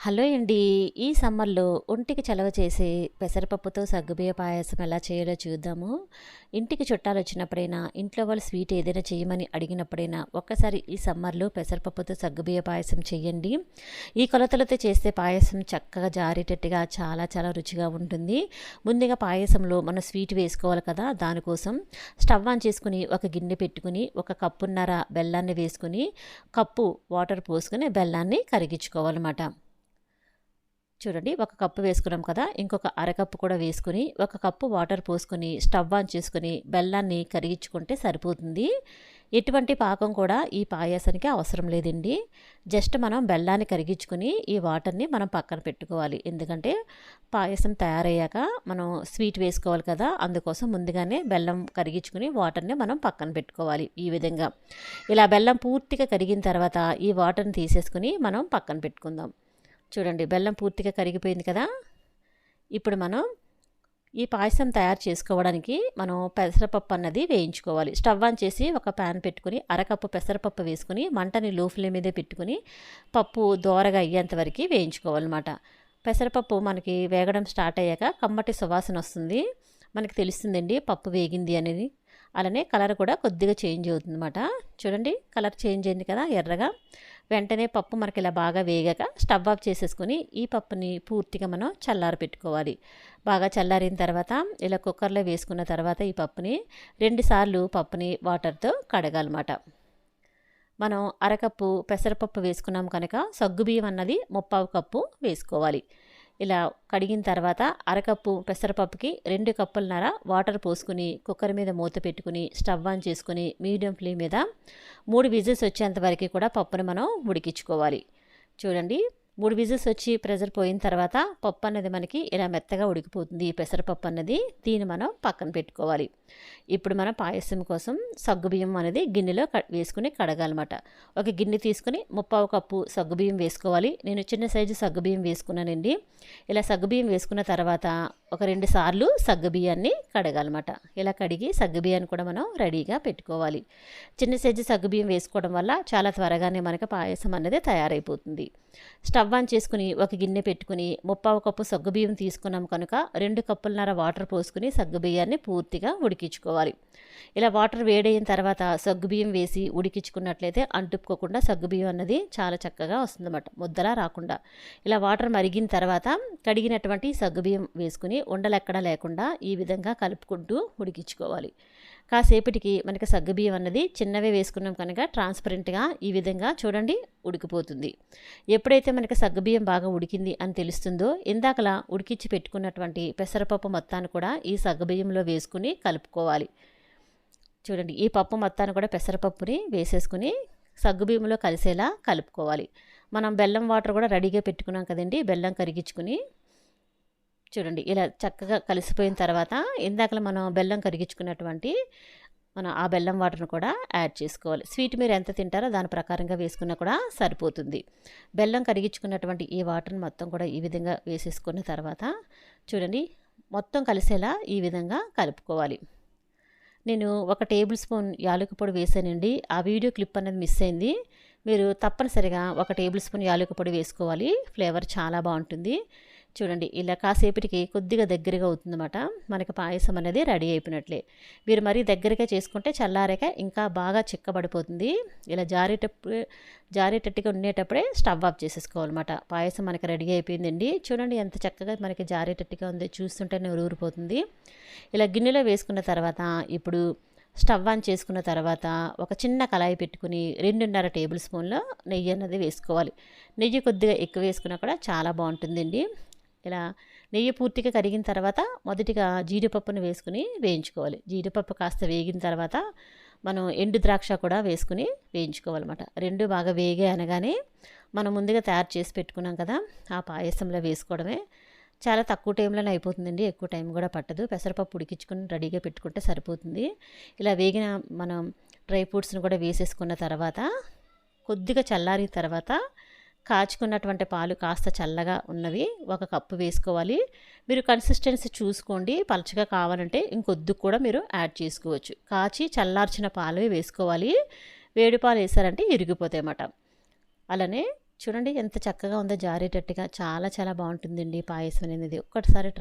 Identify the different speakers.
Speaker 1: Hello అండి. ఈ సమ్మర్లో ఒంటికి చలవ చేసే పెసరపప్పుతో సగ్గుబియ్య పాయసం ఎలా చేయాలో చూద్దాము. ఇంటికి చుట్టాలు వచ్చినప్పుడైనా ఇంట్లో వాళ్ళు స్వీట్ ఏదైనా చేయమని అడిగినప్పుడైనా ఒక్కసారి ఈ సమ్మర్లో పెసరపప్పుతో సగ్గుబియ్య పాయసం చేయండి. ఈ కొలతలతో చేస్తే పాయసం చక్కగా జారేటట్టుగా చాలా చాలా రుచిగా ఉంటుంది. ముందుగా పాయసంలో మనం స్వీట్ వేసుకోవాలి కదా దానికోసం స్టవ్ ఆన్ చేసుకుని ఒక గిన్నె పెట్టుకుని ఒక కప్పున్నర బెల్లాన్ని వేసుకుని కప్పు వాటర్ పోసుకుని బెల్లాన్ని కరిగించుకోవాలన్నమాట. చూడండి ఒక కప్పు వేసుకున్నాం కదా ఇంకొక అరకప్పు కూడా వేసుకుని ఒక కప్పు వాటర్ పోసుకొని స్టవ్ ఆన్ చేసుకుని బెల్లాన్ని కరిగించుకుంటే సరిపోతుంది. ఎటువంటి పాకం కూడా ఈ పాయాసానికి అవసరం లేదండి. జస్ట్ మనం బెల్లాన్ని కరిగించుకుని ఈ వాటర్ని మనం పక్కన పెట్టుకోవాలి. ఎందుకంటే పాయసం తయారయ్యాక మనం స్వీట్ వేసుకోవాలి కదా అందుకోసం ముందుగానే బెల్లం కరిగించుకుని వాటర్ని మనం పక్కన పెట్టుకోవాలి ఈ విధంగా. ఇలా బెల్లం పూర్తిగా కరిగిన తర్వాత ఈ వాటర్ని తీసేసుకుని మనం పక్కన పెట్టుకుందాం. చూడండి బెల్లం పూర్తిగా కరిగిపోయింది కదా? ఇప్పుడు మనం ఈ పాయసం తయారు చేసుకోవడానికి మనం పెసరపప్పు అన్నది వేయించుకోవాలి. స్టవ్ ఆన్ చేసి ఒక ప్యాన్ పెట్టుకుని అరకప్పు పెసరపప్పు వేసుకుని మంటని లో ఫ్లేమ్ మీదే పెట్టుకుని పప్పు దోరగా అయ్యేంత వరకు వేయించుకోవాలన్నమాట. పెసరపప్పు మనకి వేగడం స్టార్ట్ అయ్యాక కమ్మటి సువాసన వస్తుంది. మనకి తెలుస్తుందండి పప్పు వేగింది అనేది. అలానే కలర్ కూడా కొద్దిగా చేంజ్ అవుతుందన్నమాట. చూడండి కలర్ చేంజ్ అయింది కదా ఎర్రగా. వెంటనే పప్పు మనకి ఇలా బాగా వేగాక స్టవ్ ఆఫ్ చేసేసుకొని ఈ పప్పుని పూర్తిగా మనం చల్లారి పెట్టుకోవాలి. బాగా చల్లారిన తర్వాత ఇలా కుక్కర్లో వేసుకున్న తర్వాత ఈ పప్పుని రెండుసార్లు పప్పుని వాటర్తో కడగాలన్నమాట. మనం అరకప్పు పెసరపప్పు వేసుకున్నాం కనుక సగ్గుబియ్యం అన్నది ముప్పావు కప్పు వేసుకోవాలి. ఇలా కడిగిన తర్వాత అరకప్పు పెసరపప్పుకి రెండు కప్పులన్నర వాటర్ పోసుకుని కుక్కర్ మీద మూత పెట్టుకుని స్టవ్ ఆన్ చేసుకుని మీడియం ఫ్లేమ్ మీద మూడు విజిల్స్ వచ్చేంత వరకు కూడా పప్పుని మనం ఉడికించుకోవాలి. చూడండి మూడు విజిల్స్ వచ్చి ప్రెజర్ పోయిన తర్వాత పప్పు అనేది మనకి ఇలా మెత్తగా ఉడికిపోతుంది. ఈ పెసరపప్పు అన్నది దీన్ని మనం పక్కన పెట్టుకోవాలి. ఇప్పుడు మనం పాయసం కోసం సగ్గుబియ్యం అనేది గిన్నెలో వేసుకుని కడగాలన్నమాట. ఒక గిన్నె తీసుకుని ముప్పావు కప్పు సగ్గుబియ్యం వేసుకోవాలి. నేను చిన్న సైజు సగ్గుబియ్యం వేసుకున్నానండి. ఇలా సగ్గుబియ్యం వేసుకున్న తర్వాత ఒక రెండు సార్లు సగ్గుబియ్యాన్ని కడగాలన్నమాట. ఇలా కడిగి సగ్గుబియ్యాన్ని కూడా మనం రెడీగా పెట్టుకోవాలి. చిన్న సైజు సగ్గుబియ్యం వేసుకోవడం వల్ల చాలా త్వరగానే మనకి పాయసం అనేది తయారైపోతుంది. స్టవ్ ఆన్ చేసుకుని ఒక గిన్నె పెట్టుకుని ముప్పావు కప్పు సగ్గుబియ్యం తీసుకున్నాం కనుక రెండు కప్పులన్నర వాటర్ పోసుకుని సగ్గుబియ్యాన్ని పూర్తిగా ఉడికించుకోవాలి. ఇలా వాటర్ వేడైన తర్వాత సగ్గుబియ్యం వేసి ఉడికించుకున్నట్లయితే అంటుకోకుండా సగ్గుబియ్యం అన్నది చాలా చక్కగా వస్తుందన్నమాట. ముద్దలా రాకుండా. ఇలా వాటర్ మరిగిన తర్వాత కడిగినటువంటి సగ్గుబియ్యం వేసుకుని ఉండలెక్కడా లేకుండా ఈ విధంగా కలుపుకుంటూ ఉడికించుకోవాలి. కాసేపటికి మనకి సగ్గుబియ్యం అన్నది చిన్నవే వేసుకున్నాం కనుక ట్రాన్స్పరెంట్గా ఈ విధంగా చూడండి ఉడికిపోతుంది. ఎప్పుడైతే మనకి సగ్గుబియ్యం బాగా ఉడికింది అని తెలుస్తుందో ఇందాకలా ఉడికించి పెట్టుకున్నటువంటి పెసరపప్పు మొత్తాన్ని కూడా ఈ సగ్గుబియ్యంలో వేసుకుని కలుపుకోవాలి. చూడండి ఈ పప్పు మొత్తాన్ని కూడా పెసరపప్పుని వేసేసుకుని సగ్గుబియ్యంలో కలిసేలా కలుపుకోవాలి. మనం బెల్లం వాటర్ కూడా రెడీగా పెట్టుకున్నాం కదండి బెల్లం కరిగించుకుని. చూడండి ఇలా చక్కగా కలిసిపోయిన తర్వాత ఇందాకలా మనం బెల్లం కరిగించుకున్నటువంటి మనం ఆ బెల్లం వాటర్ని కూడా యాడ్ చేసుకోవాలి. స్వీట్ మీరు ఎంత తింటారో దాని ప్రకారంగా వేసుకున్నా కూడా సరిపోతుంది. బెల్లం కరిగించుకున్నటువంటి ఈ వాటర్ని మొత్తం కూడా ఈ విధంగా వేసేసుకున్న తర్వాత చూడండి మొత్తం కలిసేలా ఈ విధంగా కలుపుకోవాలి. నేను ఒక టేబుల్ స్పూన్ యాలక పొడి వేసానండి. ఆ వీడియో క్లిప్ అనేది మిస్ అయింది. మీరు తప్పనిసరిగా ఒక టేబుల్ స్పూన్ యాలక పొడి వేసుకోవాలి. ఫ్లేవర్ చాలా బాగుంటుంది. చూడండి ఇలా కాసేపటికి కొద్దిగా దగ్గరగా అవుతుందన్నమాట. మనకి పాయసం అనేది రెడీ అయిపోయినట్లే. మీరు మరీ దగ్గరగా చేసుకుంటే చల్లారాక ఇంకా బాగా చిక్కబడిపోతుంది. ఇలా జారేటప్పుడు జారేటట్టుగా ఉండేటప్పుడే స్టవ్ ఆఫ్ చేసేసుకోవాలన్నమాట. పాయసం మనకి రెడీ అయిపోయిందండి. చూడండి ఎంత చక్కగా మనకి జారేటట్టుగా ఉంది. చూస్తుంటేనే ఊరిపోతుంది ఇలా గిన్నెలో వేసుకున్న తర్వాత ఇప్పుడు స్టవ్ ఆన్ చేసుకున్న తర్వాత ఒక చిన్న కళాయి పెట్టుకుని రెండున్నర టేబుల్ స్పూన్ల నెయ్యి అన్నది వేసుకోవాలి. నెయ్యి కొద్దిగా ఎక్కువ వేసుకున్నా కూడా చాలా బాగుంటుందండి. ఇలా నెయ్యి పూర్తిగా కరిగిన తర్వాత మొదటిగా జీడిపప్పును వేసుకుని వేయించుకోవాలి. జీడిపప్పు కాస్త వేగిన తర్వాత మనం ఎండు ద్రాక్ష కూడా వేసుకుని వేయించుకోవాలన్నమాట. రెండు బాగా వేగే అనగానే మనం ముందుగా తయారు చేసి పెట్టుకున్నాం కదా ఆ పాయసంలో వేసుకోవడమే. చాలా తక్కువ టైంలోనే అయిపోతుందండి ఎక్కువ టైం కూడా పట్టదు. పెసరపప్పు ఉడికించుకొని రెడీగా పెట్టుకుంటే సరిపోతుంది. ఇలా వేగిన మనం డ్రై ఫ్రూట్స్ని కూడా వేసేసుకున్న తర్వాత కొద్దిగా చల్లారిన తర్వాత కాచుకున్నటువంటి పాలు కాస్త చల్లగా ఉన్నవి ఒక కప్పు వేసుకోవాలి. మీరు కన్సిస్టెన్సీ చూసుకోండి. పలచగా కావాలంటే ఇంకొద్దు కూడా మీరు యాడ్ చేసుకోవచ్చు. కాచి చల్లార్చిన పాలు వేసుకోవాలి. వేడి పాలు వేసారంటే ఇరిగిపోతాయి అన్నమాట. అలానే చూడండి ఎంత చక్కగా ఉందో జారేటట్టుగా చాలా చాలా బాగుంటుందండి పాయసం అనేది. ఒక్కటిసారి ట్రై